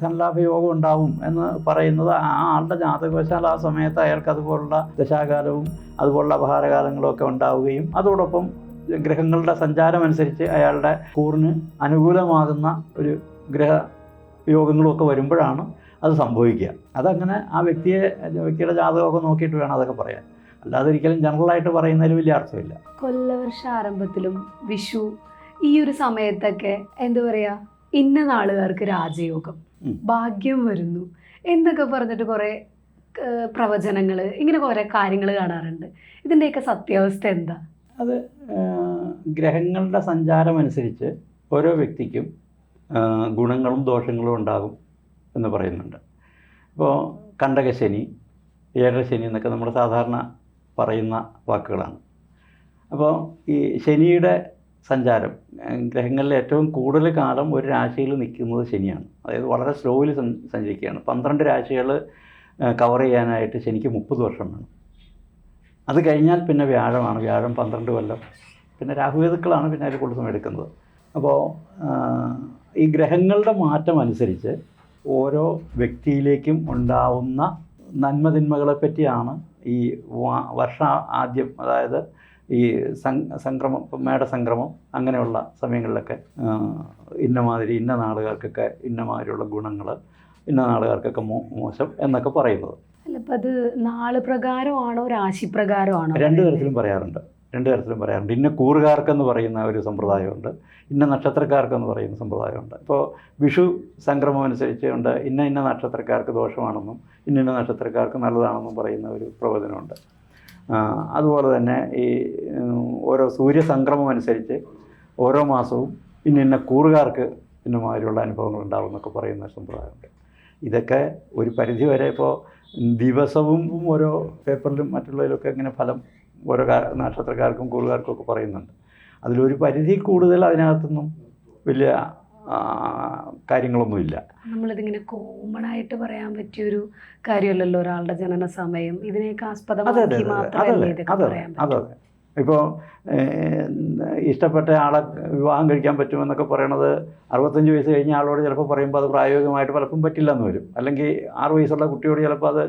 ധനലാഭ യോഗം ഉണ്ടാവും എന്ന് പറയുന്നത് ആ ആളുടെ ജാതകവശാൽ ആ സമയത്ത് അയാൾക്ക് അതുപോലുള്ള ദശാകാലവും അതുപോലുള്ള അപഹാരകാലങ്ങളും ഒക്കെ ഉണ്ടാവുകയും അതോടൊപ്പം ഗ്രഹങ്ങളുടെ സഞ്ചാരം അനുസരിച്ച് അയാളുടെ കൂറിന് അനുകൂലമാകുന്ന ഒരു ഗ്രഹ യോഗങ്ങളും ഒക്കെ വരുമ്പോഴാണ് അത് സംഭവിക്കുക. അതങ്ങനെ ആ വ്യക്തിയെ വ്യക്തിയുടെ ജാതകമൊക്കെ നോക്കിയിട്ട് വേണം അതൊക്കെ പറയാൻ. അല്ലാതെ ഒരിക്കലും ജനറലായിട്ട് പറയുന്നതിൽ വലിയ അർത്ഥമില്ല. കൊല്ലവർഷ ആരംഭത്തിലും വിഷു ഈ ഒരു സമയത്തൊക്കെ എന്താ പറയുക ഇന്ന നാളുകാർക്ക് രാജയോഗം. ഭാഗ്യം വരുന്നു. എന്നൊക്കെ പറഞ്ഞിട്ട് കുറേ പ്രവചനങ്ങൾ ഇങ്ങനെ കുറേ കാര്യങ്ങൾ കാണാറുണ്ട്. ഇതിന്റെയൊക്കെ സത്യാവസ്ഥ എന്താ? അത് ഗ്രഹങ്ങളുടെ സഞ്ചാരം അനുസരിച്ച് ഓരോ വ്യക്തിക്കും ഗുണങ്ങളും ദോഷങ്ങളും ഉണ്ടാകും എന്ന് പറയുന്നുണ്ട്. ഇപ്പോൾ കണ്ടകശനി ഏഴരശനി എന്നൊക്കെ നമ്മൾ സാധാരണ പറയുന്ന വാക്കുകളാണ്. അപ്പോൾ ഈ ശനിയുടെ സഞ്ചാരം. ഗ്രഹങ്ങളിൽ ഏറ്റവും കൂടുതൽ കാലം ഒരു രാശിയിൽ നിൽക്കുന്നത് ശനിയാണ്. അതായത് വളരെ സ്ലോയിൽ സഞ്ചരിക്കുകയാണ്. പന്ത്രണ്ട് രാശികൾ കവർ ചെയ്യാനായിട്ട് ശനിക്ക് മുപ്പത് വർഷം വേണം. അത് കഴിഞ്ഞാൽ പിന്നെ വ്യാഴമാണ്. വ്യാഴം പന്ത്രണ്ട് കൊല്ലം. പിന്നെ രാഹുവേതുക്കളാണ് പിന്നെ അതിൽ കൂടുതൽ എടുക്കുന്നത്. അപ്പോൾ ഈ ഗ്രഹങ്ങളുടെ മാറ്റം അനുസരിച്ച് ഓരോ വ്യക്തിയിലേക്കും ഉണ്ടാവുന്ന നന്മതിന്മകളെ പറ്റിയാണ് ഈ വർഷ ആദ്യം അതായത് ഈ സംക്രമം ഇപ്പം മേടസംക്രമം അങ്ങനെയുള്ള സമയങ്ങളിലൊക്കെ ഇന്നമാതിരി ഇന്ന മാതിരി ഇന്ന നാളുകാർക്കൊക്കെ ഇന്ന മാതിരിയുള്ള ഗുണങ്ങൾ ഇന്ന നാളുകാർക്കൊക്കെ മോ മോശം എന്നൊക്കെ പറയുന്നത്. അല്ല അപ്പൊ അത് നാൾ പ്രകാരമാണോ രാശി പ്രകാരമാണോ? രണ്ട് തരത്തിലും പറയാറുണ്ട്. രണ്ട് തരത്തിലും പറയാറുണ്ട്. ഇന്ന കൂറുകാർക്കെന്ന് പറയുന്ന ഒരു സമ്പ്രദായമുണ്ട്. ഇന്ന നക്ഷത്രക്കാർക്കെന്ന് പറയുന്ന സമ്പ്രദായമുണ്ട്. ഇപ്പോൾ വിഷു സംക്രമം അനുസരിച്ച് ഉണ്ട് ഇന്ന ഇന്ന നക്ഷത്രക്കാർക്ക് ദോഷമാണെന്നും ഇന്ന ഇന്ന നക്ഷത്രക്കാർക്ക് നല്ലതാണെന്നും പറയുന്ന ഒരു പ്രവചനമുണ്ട്. അതുപോലെ തന്നെ ഈ ഓരോ സൂര്യസംക്രമം അനുസരിച്ച് ഓരോ മാസവും ഇന്ന ഇന്ന കൂറുകാർക്ക് ഇന്ന മാതിരിയുള്ള അനുഭവങ്ങൾ ഉണ്ടാവും എന്നൊക്കെ പറയുന്ന സമ്പ്രദായമുണ്ട്. ഇതൊക്കെ ഒരു പരിധി വരെ ഇപ്പോൾ ദിവസവും ഓരോ പേപ്പറിലും മറ്റുള്ളതിലൊക്കെ ഇങ്ങനെ ഫലം ഓരോ നക്ഷത്രക്കാർക്കും കൂറുകാർക്കും ഒക്കെ പറയുന്നുണ്ട്. അതിലൊരു പരിധി കൂടുതൽ അതിനകത്തൊന്നും വലിയ കാര്യങ്ങളൊന്നുമില്ല. നമ്മളിതിങ്ങനെ കോമൺ ആയിട്ട് പറയാൻ പറ്റിയൊരു കാര്യമല്ലല്ലോ ഒരാളുടെ ജനന സമയം ഇതിനെയൊക്കെ ആസ്പദമാക്കി ഇതൊക്കെ പറയാൻ പറ്റൂ? ഇപ്പോൾ ഇഷ്ടപ്പെട്ട ആളെ വിവാഹം കഴിക്കാൻ പറ്റുമെന്നൊക്കെ പറയണത് അറുപത്തഞ്ച് വയസ്സ് കഴിഞ്ഞ ആളോട് ചിലപ്പോൾ പറയുമ്പോൾ അത് പ്രായോഗികമായിട്ട് പലപ്പം പറ്റില്ല എന്ന് വരും. അല്ലെങ്കിൽ ആറ് വയസ്സുള്ള കുട്ടിയോട് ചിലപ്പോൾ അത്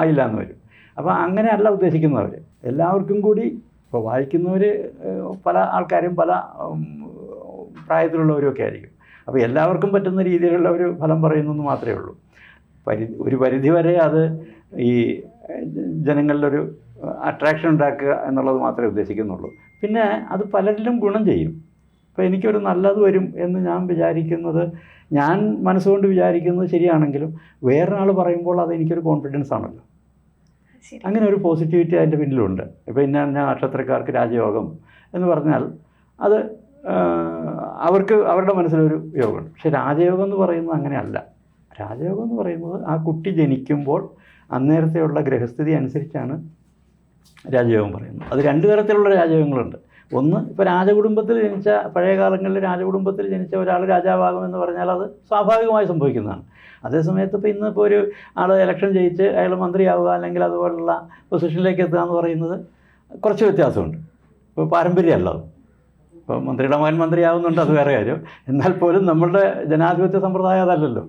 ആയില്ല എന്ന് വരും. അപ്പോൾ അങ്ങനെയല്ല ഉദ്ദേശിക്കുന്നവർ. എല്ലാവർക്കും കൂടി ഇപ്പോൾ വായിക്കുന്നവർ പല ആൾക്കാരും പല പ്രായത്തിലുള്ളവരൊക്കെ പ്രായത്തിലുള്ളവരും ഒക്കെ ആയിരിക്കും. അപ്പോൾ എല്ലാവർക്കും പറ്റുന്ന രീതിയിലുള്ള ഒരു ഫലം പറയുന്നെന്ന് മാത്രമേ ഉള്ളൂ. പരി ഒരു പരിധി വരെ അത് ഈ ജനങ്ങളിലൊരു അട്രാക്ഷൻ ഉണ്ടാക്കുക എന്നുള്ളത് മാത്രമേ ഉദ്ദേശിക്കുന്നുള്ളൂ. പിന്നെ അത് പലരിലും ഗുണം ചെയ്യും. അപ്പോൾ എനിക്കൊരു നല്ലത് വരും എന്ന് ഞാൻ വിചാരിക്കുന്നത് ഞാൻ മനസ്സുകൊണ്ട് വിചാരിക്കുന്നത് ശരിയാണെങ്കിലും വേറൊരാൾ പറയുമ്പോൾ അത് എനിക്കൊരു കോൺഫിഡൻസ് ആണല്ലോ. അങ്ങനെ ഒരു പോസിറ്റിവിറ്റി അതിന്റെ പിന്നിലുണ്ട്. ഇപ്പോൾ ഇന്ന ഇന്ന നക്ഷത്രക്കാർക്ക് രാജയോഗം എന്ന് പറഞ്ഞാൽ അത് അവർക്ക് അവരുടെ മനസ്സിലൊരു യോഗമുണ്ട്. പക്ഷെ രാജയോഗം എന്ന് പറയുന്നത് അങ്ങനെയല്ല. രാജയോഗം എന്ന് പറയുന്നത് ആ കുട്ടി ജനിക്കുമ്പോൾ അന്നേരത്തെയുള്ള ഗ്രഹസ്ഥിതി അനുസരിച്ചാണ് രാജയോഗം പറയുന്നത്. അത് രണ്ട് തരത്തിലുള്ള രാജയോഗങ്ങളുണ്ട്. ഒന്ന് ഇപ്പോൾ രാജകുടുംബത്തിൽ ജനിച്ച പഴയ കാലങ്ങളിൽ രാജകുടുംബത്തിൽ ജനിച്ച ഒരാൾ രാജാവാകുമെന്ന് പറഞ്ഞാൽ അത് സ്വാഭാവികമായി സംഭവിക്കുന്നതാണ്. അതേസമയത്ത് ഇപ്പോൾ ഇന്നിപ്പോൾ ഒരു ആൾ ഇലക്ഷൻ ജയിച്ച് അയാൾ മന്ത്രിയാവുക അല്ലെങ്കിൽ അതുപോലുള്ള പൊസിഷനിലേക്ക് എത്തുക എന്ന് പറയുന്നത് കുറച്ച് വ്യത്യാസമുണ്ട്. ഇപ്പോൾ പാരമ്പര്യമല്ല അത്. ഇപ്പോൾ മന്ത്രിയുടെ മകൻ മന്ത്രിയാവുന്നുണ്ട് അത് വേറെ കാര്യം. എന്നാൽ പോലും നമ്മളുടെ ജനാധിപത്യ സമ്പ്രദായം അതല്ലല്ലോ.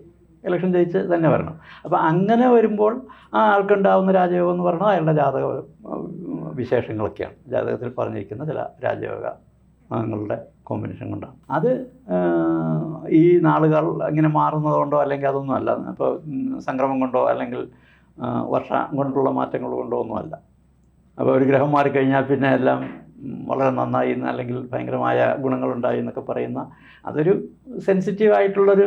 ഇലക്ഷൻ ജയിച്ച് തന്നെ വരണം. അപ്പോൾ അങ്ങനെ വരുമ്പോൾ ആ ആൾക്കുണ്ടാവുന്ന രാജയോഗം എന്ന് പറഞ്ഞാൽ അയാളുടെ ജാതക വിശേഷങ്ങളൊക്കെയാണ്. ജാതകത്തിൽ പറഞ്ഞിരിക്കുന്ന ചില രാജയോഗ അംഗങ്ങളുടെ കോമ്പിനേഷൻ കൊണ്ടാണ്. അത് ഈ നാളുകൾ ഇങ്ങനെ മാറുന്നതുകൊണ്ടോ അല്ലെങ്കിൽ അതൊന്നും അല്ല. ഇപ്പോൾ സംക്രമം കൊണ്ടോ അല്ലെങ്കിൽ വർഷം കൊണ്ടുള്ള മാറ്റങ്ങൾ കൊണ്ടോ ഒന്നുമല്ല അപ്പോൾ ഒരു ഗ്രഹം മാറിക്കഴിഞ്ഞാൽ പിന്നെ എല്ലാം വളരെ നന്നായി എന്ന് അല്ലെങ്കിൽ ഭയങ്കരമായ ഗുണങ്ങളുണ്ടായി എന്നൊക്കെ പറയുന്ന അതൊരു സെൻസിറ്റീവ് ആയിട്ടുള്ളൊരു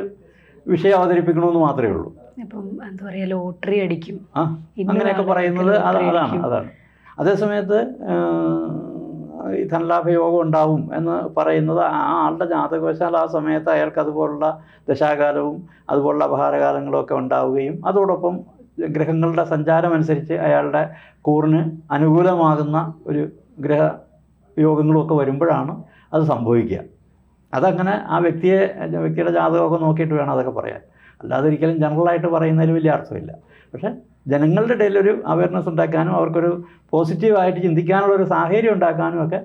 വിഷയം അവതരിപ്പിക്കണമെന്ന് മാത്രമേ ഉള്ളൂ. ഇപ്പം എന്താ പറയുക ലോട്ടറി അടിക്കും. ആ അങ്ങനെയൊക്കെ പറയുന്നത് അത് അതാണ് അതാണ്. അതേസമയത്ത് ഈ ധനലാഭയോഗം ഉണ്ടാവും എന്ന് പറയുന്നത് ആ ആളുടെ ജാതകവശാൽ ആ സമയത്ത് അയാൾക്ക് അതുപോലുള്ള ദശാകാലവും അതുപോലുള്ള അപഹാരകാലങ്ങളും ഒക്കെ ഉണ്ടാവുകയും അതോടൊപ്പം ഗ്രഹങ്ങളുടെ സഞ്ചാരം അനുസരിച്ച് അയാളുടെ കൂറിന് അനുകൂലമാകുന്ന ഒരു ഗ്രഹ യോഗങ്ങളുമൊക്കെ വരുമ്പോഴാണ് അത് സംഭവിക്കുക. അതങ്ങനെ ആ വ്യക്തിയെ വ്യക്തിയുടെ ജാതകമൊക്കെ നോക്കിയിട്ട് വേണം അതൊക്കെ പറയാൻ. അല്ലാതെ ഒരിക്കലും ജനറലായിട്ട് പറയുന്നതിൽ വലിയ അർത്ഥമില്ല. പക്ഷേ ജനങ്ങളുടെ ഇടയിൽ ഒരു അവയർനെസ് ഉണ്ടാക്കാനും അവർക്കൊരു പോസിറ്റീവായിട്ട് ചിന്തിക്കാനുള്ള ഒരു സാഹചര്യം ഉണ്ടാക്കാനും ഒക്കെ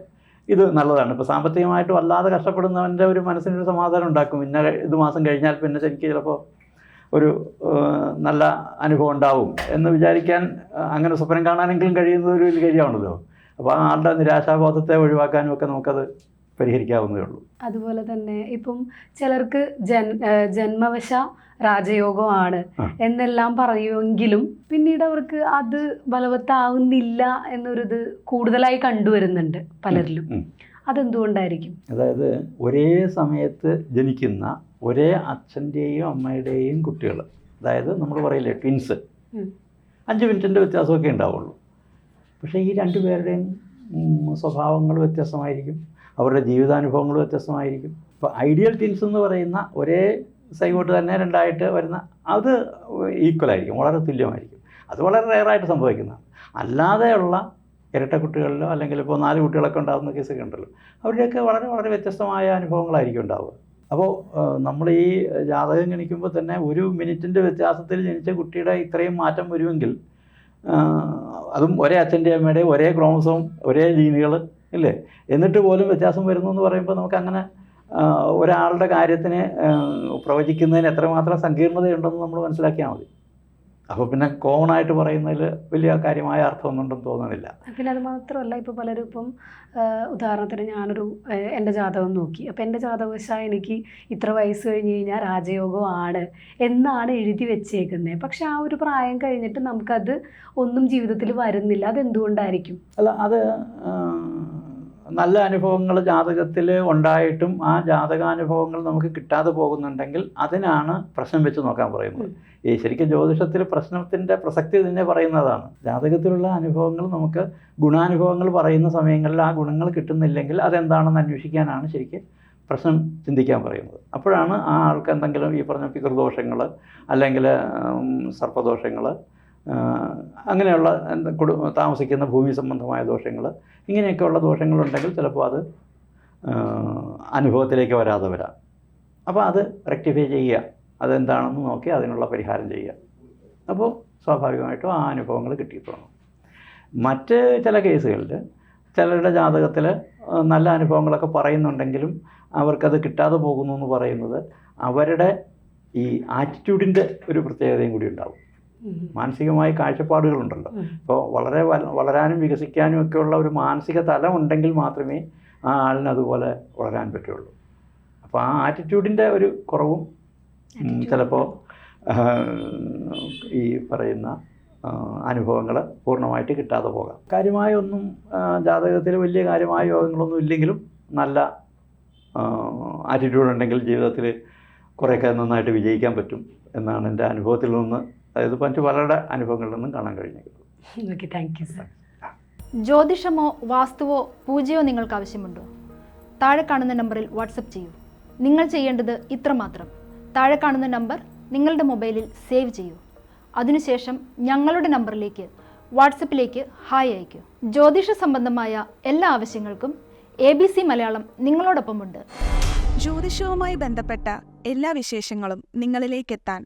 ഇത് നല്ലതാണ്. ഇപ്പോൾ സാമ്പത്തികമായിട്ട് വല്ലാതെ കഷ്ടപ്പെടുന്നവന്റെ ഒരു മനസ്സിനൊരു സമാധാനം ഉണ്ടാക്കും. ഇന്ന ഇത് മാസം കഴിഞ്ഞാൽ പിന്നെ ശരിക്കും ചിലപ്പോൾ ഒരു നല്ല അനുഭവം ഉണ്ടാവും എന്ന് വിചാരിക്കാൻ അങ്ങനെ സ്വപ്നം കാണാനെങ്കിലും കഴിയുന്നത് ഒരു വലിയ കാര്യമാണല്ലോ. അപ്പോൾ ആ ആളുടെ നിരാശാബോധത്തെ ഒഴിവാക്കാനും ഒക്കെ നമുക്കത് പരിഹരിക്കാവുന്നതേ ഉള്ളൂ. അതുപോലെ തന്നെ ഇപ്പം ചിലർക്ക് ജൻ ജന്മവശ രാജയോഗമാണ് എന്നെല്ലാം പറയുമെങ്കിലും പിന്നീട് അവർക്ക് അത് ബലവത്താവുന്നില്ല എന്നൊരിത് കൂടുതലായി കണ്ടുവരുന്നുണ്ട് പലരിലും. അതെന്തുകൊണ്ടായിരിക്കും? അതായത് ഒരേ സമയത്ത് ജനിക്കുന്ന ഒരേ അച്ഛന്റെയും അമ്മയുടെയും കുട്ടികൾ അതായത് നമ്മൾ പറയില്ലേ ട്വിൻസ്. അഞ്ച് മിനിറ്റിന്റെ വ്യത്യാസമൊക്കെ ഉണ്ടാവുള്ളൂ. പക്ഷേ ഈ രണ്ടു പേരുടെയും സ്വഭാവങ്ങൾ വ്യത്യസ്തമായിരിക്കും അവരുടെ ജീവിതാനുഭവങ്ങൾ വ്യത്യസ്തമായിരിക്കും ഇപ്പോൾ ഐഡിയൽ ട്വിൻസ് എന്ന് പറയുന്ന ഒരേ സൈഗോട്ട് തന്നെ രണ്ടായിട്ട് വരുന്ന അത് ഈക്വലായിരിക്കും വളരെ തുല്യമായിരിക്കും. അത് വളരെ റെയറായിട്ട് സംഭവിക്കുന്നതാണ്. അല്ലാതെയുള്ള ഇരട്ട കുട്ടികളിലോ അല്ലെങ്കിൽ ഇപ്പോൾ നാല് കുട്ടികളൊക്കെ ഉണ്ടാകുന്ന കേസൊക്കെ ഉണ്ടല്ലോ. അവരുടെയൊക്കെ വളരെ വളരെ വ്യത്യസ്തമായ അനുഭവങ്ങളായിരിക്കും ഉണ്ടാവുക. അപ്പോൾ നമ്മൾ ഈ ജാതകം ഗണിക്കുമ്പോൾ തന്നെ ഒരു മിനിറ്റിന്റെ വ്യത്യാസത്തിൽ ജനിച്ച കുട്ടിയുടെ ഇത്രയും മാറ്റം വരുമെങ്കിൽ അതും ഒരേ അച്ഛന്റെ അമ്മയുടെ ഒരേ ക്രോമസോം ഒരേ ജീനുകൾ ഇല്ലേ? എന്നിട്ട് പോലും വ്യത്യാസം വരുന്നു എന്ന് പറയുമ്പോൾ നമുക്കങ്ങനെ ഒരാളുടെ കാര്യത്തിന് പ്രവചിക്കുന്നതിന് എത്രമാത്രം സങ്കീർണതയുണ്ടെന്ന് നമ്മൾ മനസ്സിലാക്കിയാൽ മതി. അപ്പോൾ പിന്നെ കോമൺ ആയിട്ട് പറയുന്നതിൽ വലിയ കാര്യമായ അർത്ഥമൊന്നും ഉണ്ടെന്ന് തോന്നുന്നില്ല പിന്നെ അത് മാത്രമല്ല ഇപ്പോൾ പലരും ഇപ്പം ഉദാഹരണത്തിന് ഞാനൊരു എന്റെ ജാതകം നോക്കി. അപ്പോൾ എന്റെ ജാതകവശാൽ എനിക്ക് ഇത്ര വയസ്സ് കഴിഞ്ഞ് കഴിഞ്ഞാൽ രാജയോഗം ആണ് എന്നാണ് എഴുതി വെച്ചേക്കുന്നത് പക്ഷെ ആ ഒരു പ്രായം കഴിഞ്ഞിട്ട് നമുക്കത് ഒന്നും ജീവിതത്തിൽ വരുന്നില്ല. അതെന്തുകൊണ്ടായിരിക്കും? അല്ല അത് നല്ല അനുഭവങ്ങൾ ജാതകത്തിൽ ഉണ്ടായിട്ടും ആ ജാതകാനുഭവങ്ങൾ നമുക്ക് കിട്ടാതെ പോകുന്നുണ്ടെങ്കിൽ അതിനാണ് പ്രശ്നം വെച്ച് നോക്കാൻ പറയുന്നത്. ഈ ശരിക്കും ജ്യോതിഷത്തിൽ പ്രശ്നത്തിന്റെ പ്രസക്തി തന്നെ പറയുന്നതാണ്. ജാതകത്തിലുള്ള അനുഭവങ്ങൾ നമുക്ക് ഗുണാനുഭവങ്ങൾ പറയുന്ന സമയങ്ങളിൽ ആ ഗുണങ്ങൾ കിട്ടുന്നില്ലെങ്കിൽ അതെന്താണെന്ന് അന്വേഷിക്കാനാണ് ശരിക്കും പ്രശ്നം ചിന്തിക്കാൻ പറയുന്നത്. അപ്പോഴാണ് ആ ആൾക്ക് എന്തെങ്കിലും ഈ പറഞ്ഞ പിതൃദോഷങ്ങൾ അല്ലെങ്കിൽ സർപ്പദോഷങ്ങൾ അങ്ങനെയുള്ള കുടു താമസിക്കുന്ന ഭൂമി സംബന്ധമായ ദോഷങ്ങൾ ഇങ്ങനെയൊക്കെയുള്ള ദോഷങ്ങളുണ്ടെങ്കിൽ ചിലപ്പോൾ അത് അനുഭവത്തിലേക്ക് വരാതെ വരാം. അപ്പോൾ അത് റെക്ടിഫൈ ചെയ്യുക. അതെന്താണെന്ന് നോക്കി അതിനുള്ള പരിഹാരം ചെയ്യുക. അപ്പോൾ സ്വാഭാവികമായിട്ടും ആ അനുഭവങ്ങൾ കിട്ടിയിട്ടുള്ളൂ മറ്റ് ചില കേസുകളിൽ ചിലരുടെ ജാതകത്തിൽ നല്ല അനുഭവങ്ങളൊക്കെ പറയുന്നുണ്ടെങ്കിലും അവർക്കത് കിട്ടാതെ പോകുന്നു എന്ന് പറയുന്നത് അവരുടെ ഈ ആറ്റിറ്റ്യൂഡിന്റെ ഒരു പ്രത്യേകതയും കൂടി ഉണ്ടാവും. മാനസികമായ കാഴ്ചപ്പാടുകളുണ്ടല്ലോ. അപ്പോൾ വളരെ വളരാനും വികസിക്കാനും ഒക്കെയുള്ള ഒരു മാനസിക തലം ഉണ്ടെങ്കിൽ മാത്രമേ ആ ആളിന് അതുപോലെ വളരാൻ പറ്റുള്ളൂ. അപ്പോൾ ആ ആറ്റിറ്റ്യൂഡിന്റെ ഒരു കുറവും. ചിലപ്പോൾ ഈ പറയുന്ന അനുഭവങ്ങൾ പൂർണമായിട്ട് കിട്ടാതെ പോകാം. കാര്യമായൊന്നും ജാതകത്തിൽ വലിയ കാര്യമായ യോഗങ്ങളൊന്നും ഇല്ലെങ്കിലും നല്ല ആറ്റിറ്റ്യൂഡ് ഉണ്ടെങ്കിൽ ജീവിതത്തിൽ കുറേയൊക്കെ നന്നായിട്ട് വിജയിക്കാൻ പറ്റും എന്നാണ് എന്റെ അനുഭവത്തിൽ നിന്ന് അതായത് മറ്റു പലരുടെ അനുഭവങ്ങളിൽ നിന്നും കാണാൻ കഴിഞ്ഞത് ഓക്കെ താങ്ക് യു സർ ജ്യോതിഷമോ വാസ്തുവോ പൂജയോ നിങ്ങൾക്ക് ആവശ്യമുണ്ടോ? താഴെ കാണുന്ന നമ്പറിൽ വാട്സപ്പ് ചെയ്യൂ. നിങ്ങൾ ചെയ്യേണ്ടത് ഇത്ര മാത്രം. താഴെ കാണുന്ന നമ്പർ നിങ്ങളുടെ മൊബൈലിൽ സേവ് ചെയ്യൂ. അതിനുശേഷം ഞങ്ങളുടെ നമ്പറിലേക്ക് വാട്സപ്പിലേക്ക് ഹായ് അയയ്ക്കൂ. ജ്യോതിഷ സംബന്ധമായ എല്ലാ ആവശ്യങ്ങൾക്കും എ ബി സി മലയാളം നിങ്ങളോടൊപ്പമുണ്ട്. ജ്യോതിഷവുമായി ബന്ധപ്പെട്ട എല്ലാ വിശേഷങ്ങളും നിങ്ങളിലേക്കെത്താൻ